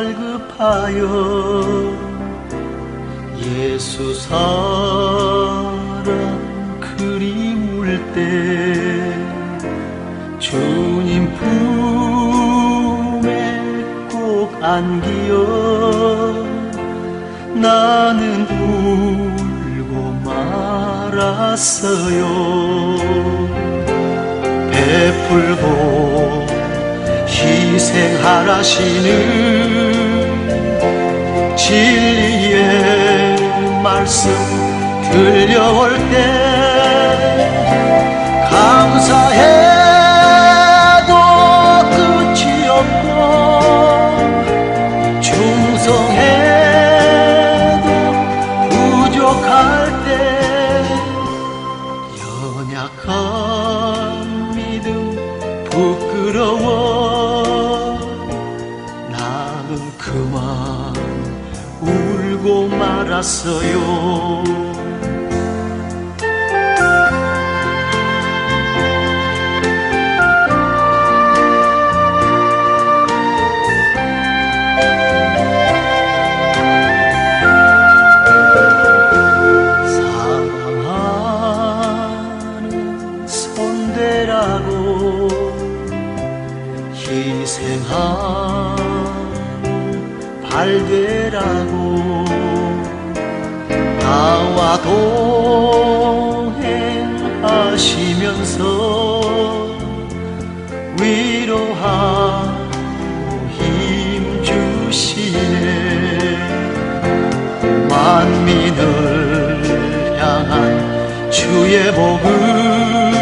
위하여 예수 사랑 그리울 때 주님 품에 꼭 안기어 나는 울고 말았어요. 베풀고 희생하라시는 말씀 들려올 때 감사해도 끝이 없고 충성해도 부족할 때 연약한 믿음 부끄러워. 나는 그만 울고 말았어요. 희생하 는 발대라고 나와 동행하시면서 위로하고 힘주시네. 만민을 향한 주의 복음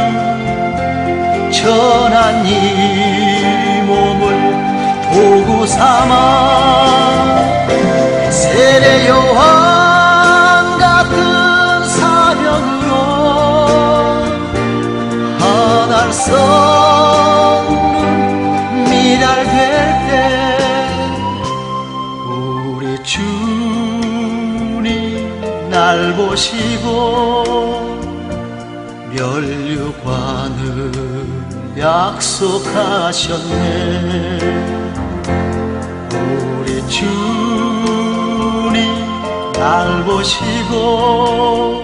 전한 이 몸을 도구 삼아 썩는 미랄 될때 우리 주님 날 보시고 멸류관을 약속하셨네. 우리 주님 날 보시고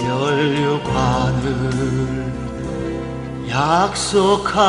멸류관을 약속하셨네.